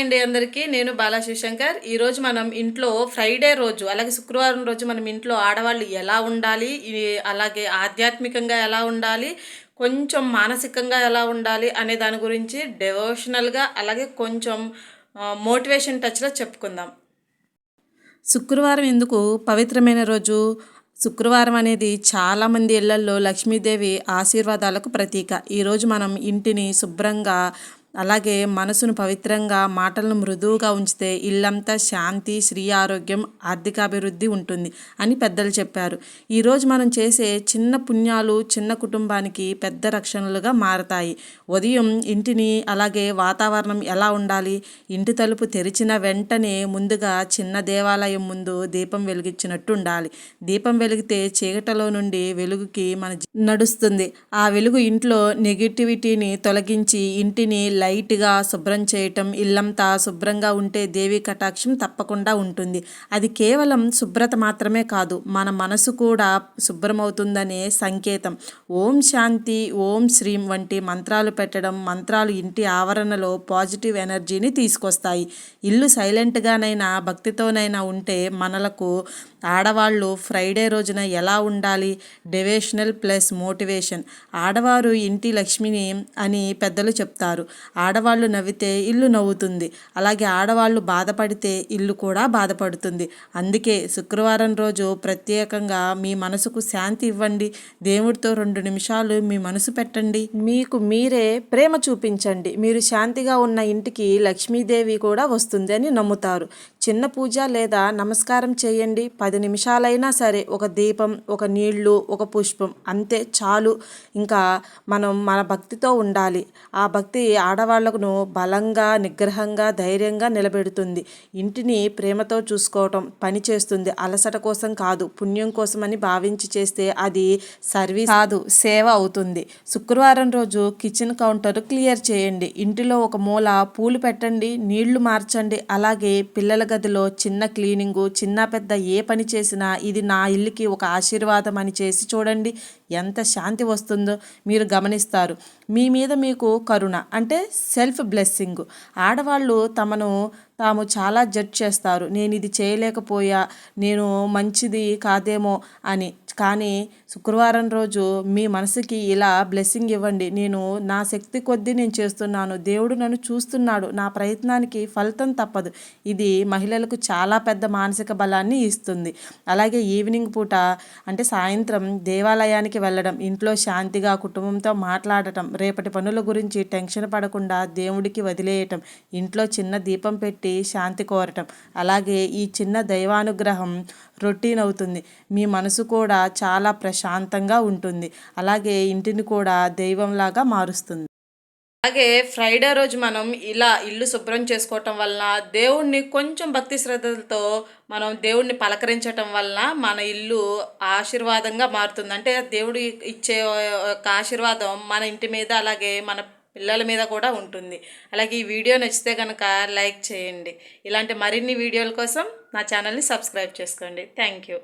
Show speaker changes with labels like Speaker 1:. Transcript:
Speaker 1: అండి అందరికీ. నేను బాలా శివశంకర్. ఈరోజు మనం ఇంట్లో ఫ్రైడే రోజు అలాగే శుక్రవారం రోజు మనం ఇంట్లో ఆడవాళ్ళు ఎలా ఉండాలి అలాగే ఆధ్యాత్మికంగా ఎలా ఉండాలి కొంచెం మానసికంగా ఎలా ఉండాలి అనే దాని గురించి డెవోషనల్గా అలాగే కొంచెం మోటివేషన్ టచ్లో చెప్పుకుందాం. శుక్రవారం ఎందుకు పవిత్రమైన రోజు? శుక్రవారం అనేది చాలామంది ఇళ్ళల్లో లక్ష్మీదేవి ఆశీర్వాదాలకు ప్రతీక. ఈరోజు మనం ఇంటిని శుభ్రంగా అలాగే మనసును పవిత్రంగా మాటలను మృదువుగా ఉంచితే ఇల్లంతా శాంతి శ్రీ ఆరోగ్యం ఆర్థికాభివృద్ధి ఉంటుంది అని పెద్దలు చెప్పారు. ఈరోజు మనం చేసే చిన్న పుణ్యాలు చిన్న కుటుంబానికి పెద్ద రక్షణలుగా మారతాయి. ఉదయం ఇంటిని అలాగే వాతావరణం ఎలా ఉండాలి? ఇంటి తలుపు తెరిచిన వెంటనే ముందుగా చిన్న దేవాలయం ముందు దీపం వెలిగించినట్టు ఉండాలి. దీపం వెలిగితే చీకటిలో నుండి వెలుగుకి మన నడుస్తుంది. ఆ వెలుగు ఇంట్లో నెగిటివిటీని తొలగించి ఇంటిని లైట్గా శుభ్రం చేయటం ఇల్లంతా శుభ్రంగా ఉంటే దేవి కటాక్షం తప్పకుండా ఉంటుంది. అది కేవలం శుభ్రత మాత్రమే కాదు మన మనసు కూడా శుభ్రమవుతుందనే సంకేతం. ఓం శాంతి ఓం శ్రీం వంటి మంత్రాలు పెట్టడం మంత్రాలు ఇంటి ఆవరణలో పాజిటివ్ ఎనర్జీని తీసుకొస్తాయి. ఇల్లు సైలెంట్గానైనా భక్తితోనైనా ఉంటే మనలకు ఆడవాళ్ళు ఫ్రైడే రోజున ఎలా ఉండాలి? Devotional plus motivation. ఆడవారు ఇంటి లక్ష్మిని అని పెద్దలు చెప్తారు. ఆడవాళ్ళు నవ్వితే ఇల్లు నవ్వుతుంది. అలాగే ఆడవాళ్ళు బాధపడితే ఇల్లు కూడా బాధపడుతుంది. అందుకే శుక్రవారం రోజు ప్రత్యేకంగా మీ మనసుకు శాంతి ఇవ్వండి. దేవుడితో రెండు నిమిషాలు మీ మనసు పెట్టండి. మీకు మీరే ప్రేమ చూపించండి. మీరు శాంతిగా ఉన్న ఇంటికి లక్ష్మీదేవి కూడా వస్తుంది అని నమ్ముతారు. చిన్న పూజ లేదా నమస్కారం చేయండి. పది నిమిషాలైనా సరే ఒక దీపం ఒక నీళ్ళు ఒక పుష్పం అంతే చాలు. ఇంకా మనం మన భక్తితో ఉండాలి. ఆ భక్తి ఆడవాళ్ళకు బలంగా నిగ్రహంగా ధైర్యంగా నిలబెడుతుంది. ఇంటిని ప్రేమతో చూసుకోవటం పని చేస్తుంది. అలసట కోసం కాదు పుణ్యం కోసం అని భావించి చేస్తే అది సర్వీస్ కాదు సేవ అవుతుంది. శుక్రవారం రోజు కిచెన్ కౌంటర్ క్లియర్ చేయండి. ఇంటిలో ఒక మూల పూలు పెట్టండి నీళ్ళు మార్చండి. అలాగే పిల్లల వంటగదిలో చిన్న క్లీనింగు చిన్న పెద్ద ఏ పని చేసినా ఇది నా ఇల్లుకి ఒక ఆశీర్వాదం అని చేసి చూడండి ఎంత శాంతి వస్తుందో మీరు గమనిస్తారు. మీ మీద మీకు కరుణ అంటే సెల్ఫ్ బ్లెస్సింగ్. ఆడవాళ్ళు తమను తాము చాలా జడ్జ్ చేస్తారు. నేను ఇది చేయలేకపోయా నేను మంచిది కాదేమో అని. కానీ శుక్రవారం రోజు మీ మనసుకి ఇలా బ్లెస్సింగ్ ఇవ్వండి. నేను నా శక్తి కొద్దీ నేను చేస్తున్నాను. దేవుడు నన్ను చూస్తున్నాడు. నా ప్రయత్నానికి ఫలితం తప్పదు. ఇది మహిళలకు చాలా పెద్ద మానసిక బలాన్ని ఇస్తుంది. అలాగే ఈవినింగ్ పూట అంటే సాయంత్రం దేవాలయానికి వెళ్ళడం ఇంట్లో శాంతిగా కుటుంబంతో మాట్లాడటం రేపటి పనుల గురించి టెన్షన్ పడకుండా దేవుడికి వదిలేయటం ఇంట్లో చిన్న దీపం పెట్టి శాంతి కోరటం. అలాగే ఈ చిన్న దైవానుగ్రహం రొటీన్ అవుతుంది. మీ మనసు కూడా చాలా ప్రశాంతంగా ఉంటుంది. అలాగే ఇంటిని కూడా దైవంలాగా మారుస్తుంది. అలాగే ఫ్రైడే రోజు మనం ఇలా ఇల్లు శుభ్రం చేసుకోవటం వలన దేవుణ్ణి కొంచెం భక్తి శ్రద్ధలతో మనం దేవుణ్ణి పలకరించటం వలన మన ఇల్లు ఆశీర్వాదంగా మారుతుంది. అంటే దేవుడు ఇచ్చే ఒక ఆశీర్వాదం మన ఇంటి మీద అలాగే మన పిల్లల మీద కూడా ఉంటుంది. అలాగే ఈ వీడియో నచ్చితే కనుక లైక్ చేయండి. ఇలాంటి మరిన్ని వీడియోల కోసం నా ఛానల్ని సబ్స్క్రైబ్ చేసుకోండి. Thank you.